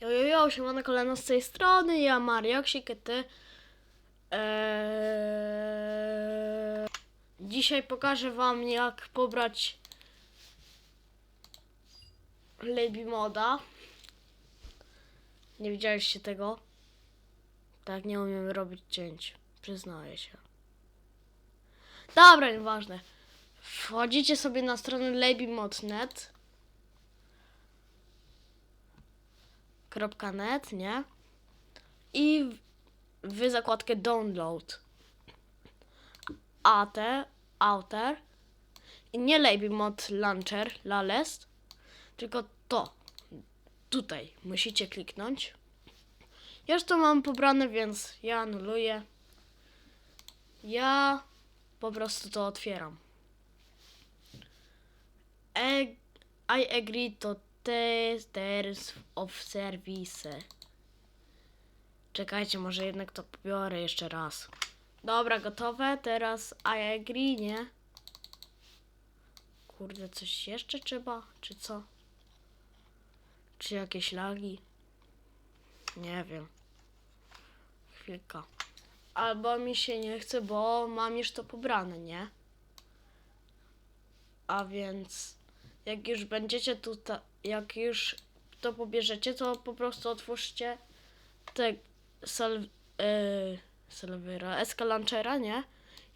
Jojojo, siemano kolano z tej strony, ja Marioksik, ty... Eee... Dzisiaj pokażę wam jak pobrać Lady Moda. Nie widzieliście tego? Tak, nie umiem robić cięć. Przyznaję się. Dobra, nieważne. Wchodzicie sobie na stronę labymod.net .net, nie? I w- zakładkę download. AT, outer i nie label mod launcher, lalest, tylko to. Tutaj musicie kliknąć. Ja już to mam pobrane, więc ja anuluję. Ja po prostu to otwieram. E- I agree to terms of service. Czekajcie, może jednak to pobiorę jeszcze raz. Dobra, gotowe. Teraz I agree, nie? Kurde, coś jeszcze trzeba? Czy co? Czy jakieś lagi? Nie wiem. Chwilka. Albo mi się nie chce, bo mam już to pobrane, nie? A więc jak już będziecie tutaj, jak już to pobierzecie, to po prostu otwórzcie te sal, yy, serwera, SK Launchera, nie?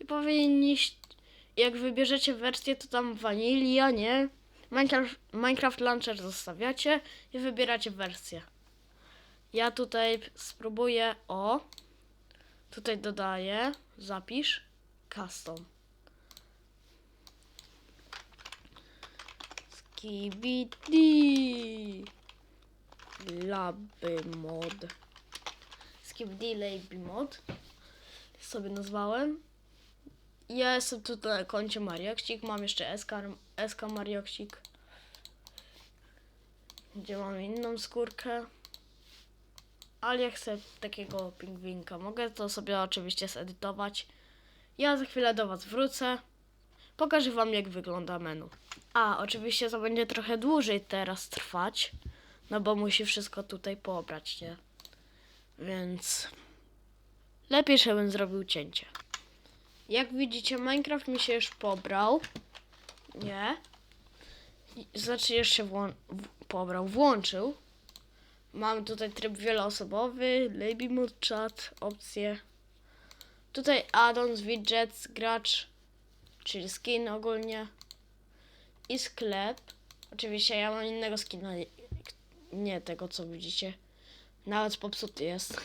I powinniście, jak wybierzecie wersję, to tam Vanilla, nie? Minecraft, Minecraft Launcher zostawiacie i wybieracie wersję. Ja tutaj spróbuję, o, tutaj dodaję, zapisz, custom. Skibidi Laby mod. Skibidi Laby mod. Sobie nazwałem. Ja jestem tutaj na koncie Marioksik. Mam jeszcze SK, SK Marioksik. Gdzie mam inną skórkę. Ale ja chcę takiego pingwinka. Mogę to sobie oczywiście zedytować. Ja za chwilę do Was wrócę. Pokażę Wam, jak wygląda menu. A, oczywiście to będzie trochę dłużej teraz trwać, no bo musi wszystko tutaj pobrać, nie? Więc lepiej, żebym zrobił cięcie. Jak widzicie, Minecraft mi się już pobrał. Nie. Znaczy, się włą- pobrał, włączył. Mamy tutaj tryb wieloosobowy, Laby Mood Chat, opcje. Tutaj add-ons, widgets, gracz, czyli skin ogólnie. I sklep. Oczywiście ja mam innego skina, nie- tego co widzicie. Nawet popsuty jest.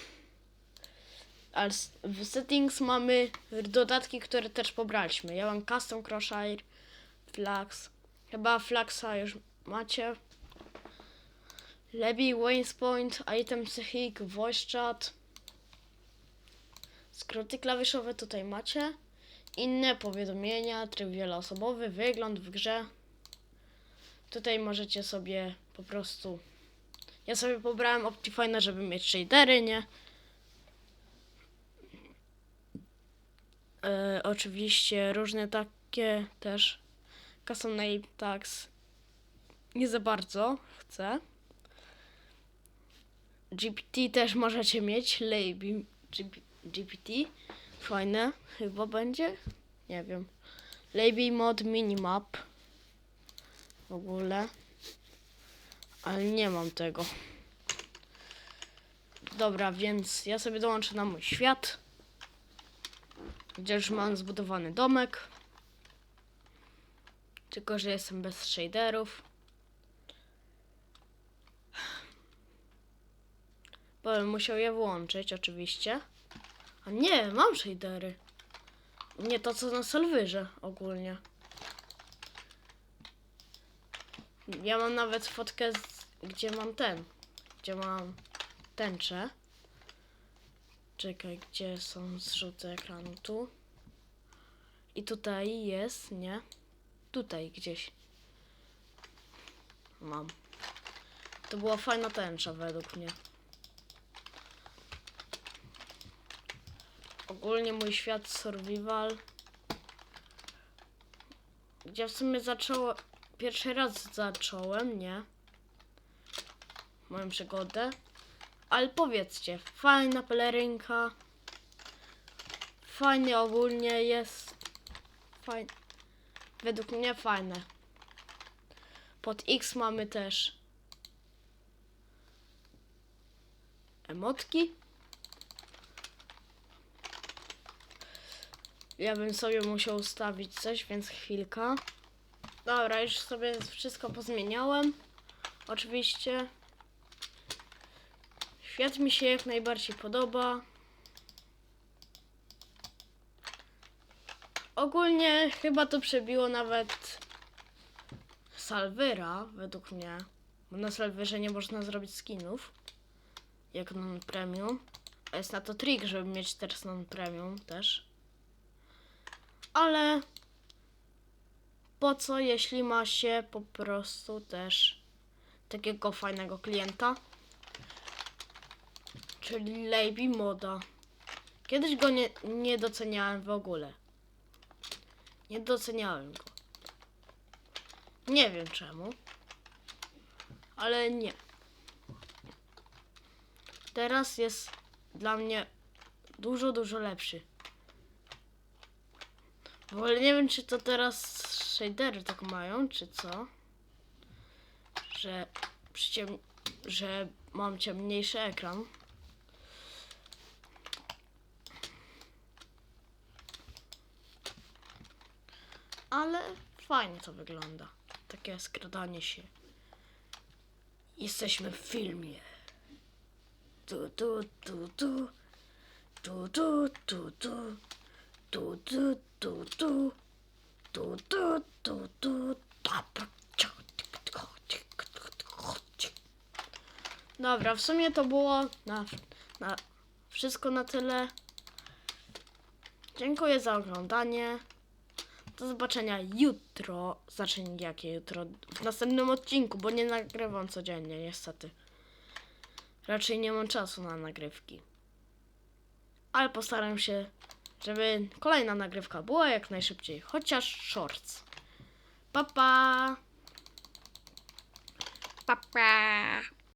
Ale w settings mamy dodatki, które też pobraliśmy. Ja mam custom crosshair, flags. Chyba flagsa już macie. Lebi, Wayne's Point, item psychik, voice chat. Skróty klawiszowe tutaj macie. Inne powiadomienia, tryb wieloosobowy, wygląd w grze. Tutaj możecie sobie po prostu. Ja sobie pobrałem Optifine, żeby mieć shadery, nie? E, oczywiście różne takie też. Custom name tags. Nie za bardzo chcę. GPT też możecie mieć. Laby GP, GPT. Fajne chyba będzie. Nie wiem. Laby mod minimap. W ogóle. Ale nie mam tego. Dobra, więc ja sobie dołączę na mój świat. Gdzie już mam zbudowany domek. Tylko, że jestem bez shaderów. Bo musiał je włączyć, oczywiście. A nie, mam shadery. Nie to, co na serwerze ogólnie. Ja mam nawet fotkę, z, gdzie mam ten. Gdzie mam tęczę. Czekaj, gdzie są zrzuty ekranu? Tu. I tutaj jest, nie? Tutaj gdzieś. Mam. To była fajna tęcza według mnie. Ogólnie mój świat survival. Gdzie w sumie zaczęło. Pierwszy raz zacząłem, nie? Moją przygodę. Ale powiedzcie, fajna pelerynka. Fajnie ogólnie jest. Fajne. Według mnie fajne. Pod X mamy też emotki. Ja bym sobie musiał ustawić coś, więc chwilka. Dobra, już sobie wszystko pozmieniałem. Oczywiście. Świat mi się jak najbardziej podoba. Ogólnie chyba to przebiło nawet Salvera, według mnie. Bo na Salverze nie można zrobić skinów. Jak non premium. A jest na to trik, żeby mieć teraz non premium też. Ale po co, jeśli ma się po prostu też takiego fajnego klienta? Czyli Lady Moda. Kiedyś go nie, nie doceniałem w ogóle. Nie doceniałem go. Nie wiem czemu. Ale nie. Teraz jest dla mnie dużo, dużo lepszy. W ogóle nie wiem, czy to teraz shadery tak mają, czy co. Że, przyciem, że mam ciemniejszy ekran. Ale fajnie to wygląda. Takie skradanie się. Jesteśmy w filmie. Tu, tu, tu, tu. Tu, tu, tu, tu. Tu, tu, tu, tu. Tu, tu, tu, tu. Dobra, w sumie to było na, na wszystko na tyle. Dziękuję za oglądanie. Do zobaczenia jutro. Znaczy jakie jutro? W następnym odcinku, bo nie nagrywam codziennie, niestety. Raczej nie mam czasu na nagrywki. Ale postaram się, żeby kolejna nagrywka była jak najszybciej. Chociaż shorts. Pa pa! Pa, pa.